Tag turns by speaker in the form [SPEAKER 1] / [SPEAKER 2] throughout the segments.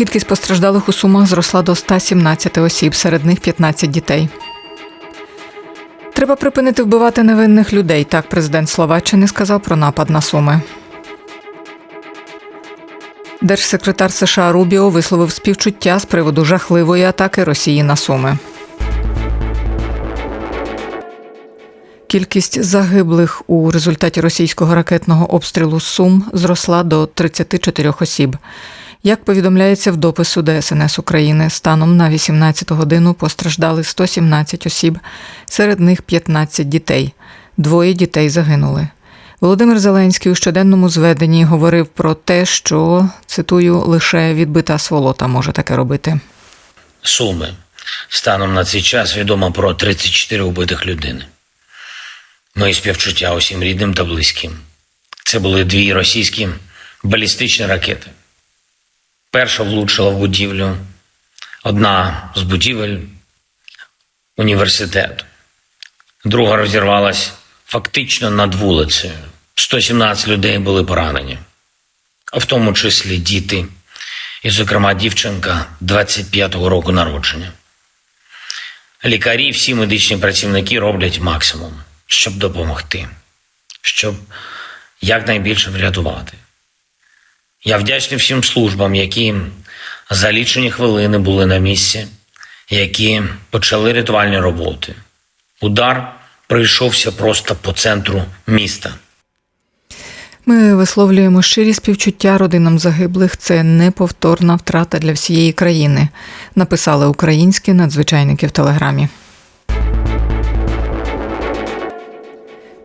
[SPEAKER 1] Кількість постраждалих у Сумах зросла до 117 осіб, серед них 15 дітей. Треба припинити вбивати невинних людей. Так президент Словаччини сказав про напад на Суми. Держсекретар США Рубіо висловив співчуття з приводу жахливої атаки Росії на Суми. Кількість загиблих у результаті російського ракетного обстрілу Сум зросла до 34 осіб. Як повідомляється в допису ДСНС України, станом на 18 годину постраждали 117 осіб, серед них 15 дітей. Двоє дітей загинули. Володимир Зеленський у щоденному зведенні говорив про те, що цитую лише відбита сволота може таке робити.
[SPEAKER 2] Суми. Станом на цей час відомо про 34 убитих людини. Мої співчуття усім рідним та близьким. Це були дві російські балістичні ракети. Перша влучила в будівлю, одна з будівель університету. Друга розірвалась фактично над вулицею. 117 людей були поранені, а в тому числі діти, і, зокрема, дівчинка 25-го року народження. Лікарі, всі медичні працівники роблять максимум, щоб допомогти, щоб якнайбільше врятувати. Я вдячний всім службам, які за лічені хвилини були на місці, які почали рятувальні роботи. Удар прийшовся просто по центру міста.
[SPEAKER 1] Ми висловлюємо щирі співчуття родинам загиблих. Це неповторна втрата для всієї країни. Написали українські надзвичайники в телеграмі.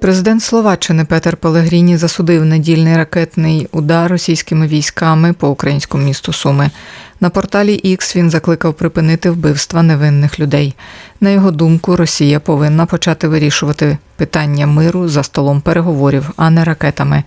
[SPEAKER 1] Президент Словаччини Петер Пелегріні засудив недільний ракетний удар російськими військами по українському місту Суми. На порталі X він закликав припинити вбивства невинних людей. На його думку, Росія повинна почати вирішувати питання миру за столом переговорів, а не ракетами.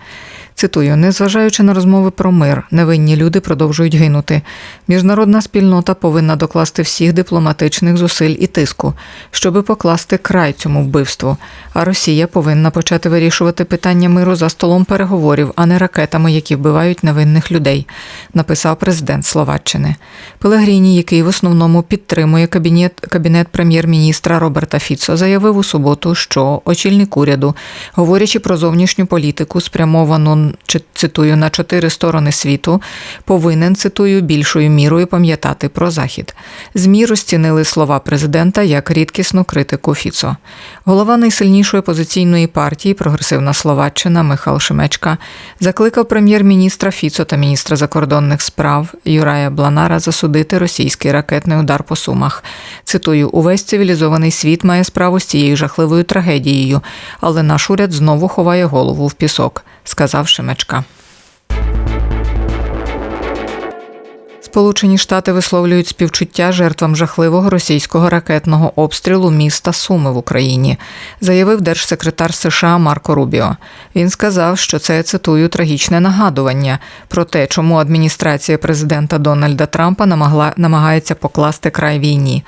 [SPEAKER 1] Цитую, незважаючи на розмови про мир, невинні люди продовжують гинути. Міжнародна спільнота повинна докласти всіх дипломатичних зусиль і тиску, щоби покласти край цьому вбивству. А Росія повинна почати вирішувати питання миру за столом переговорів, а не ракетами, які вбивають невинних людей, написав президент Словаччини. Пелегріні, який в основному підтримує кабінет, кабінет прем'єр-міністра Роберта Фіцо, заявив у суботу, що очільник уряду, говорячи про зовнішню політику, спрямовану цитую на чотири сторони світу, повинен цитую більшою мірою пам'ятати про захід. Змі розцінили слова президента як рідкісну критику Фіцо. Голова найсильнішої опозиційної партії Прогресивна Словаччина Михайло Шемечка закликав прем'єр-міністра Фіцо та міністра закордонних справ Юрая Бланара засудити російський ракетний удар по сумах. Цитую, увесь цивілізований світ має справу з цією жахливою трагедією, але наш уряд знову ховає голову в пісок, сказав Шемечка. Сполучені Штати висловлюють співчуття жертвам жахливого російського ракетного обстрілу міста Суми в Україні, заявив держсекретар США Марко Рубіо. Він сказав, що це цитую трагічне нагадування про те, чому адміністрація президента Дональда Трампа намагла намагається покласти край війні.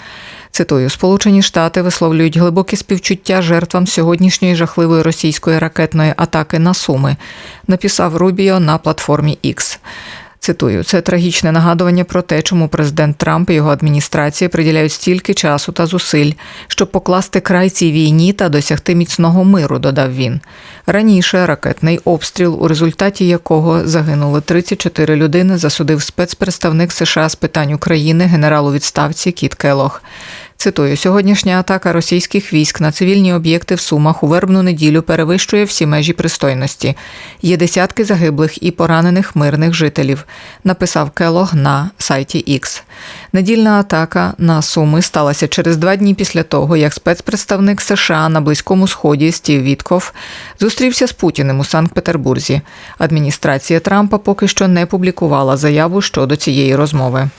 [SPEAKER 1] Цитую, Сполучені Штати висловлюють глибокі співчуття жертвам сьогоднішньої жахливої російської ракетної атаки на Суми, написав Рубіо на платформі X. Цитую, це трагічне нагадування про те, чому президент Трамп і його адміністрація приділяють стільки часу та зусиль, щоб покласти край цій війні та досягти міцного миру, додав він. Раніше ракетний обстріл, у результаті якого загинули 34 людини, засудив спецпредставник США з питань України генерал у відставці Кіт Келох. Цитую, сьогоднішня атака російських військ на цивільні об'єкти в Сумах у вербну неділю перевищує всі межі пристойності. Є десятки загиблих і поранених мирних жителів, написав Келог на сайті X. Недільна атака на Суми сталася через два дні після того, як спецпредставник США на Близькому Сході Стів Вітков зустрівся з Путіним у Санкт-Петербурзі. Адміністрація Трампа поки що не публікувала заяву щодо цієї розмови.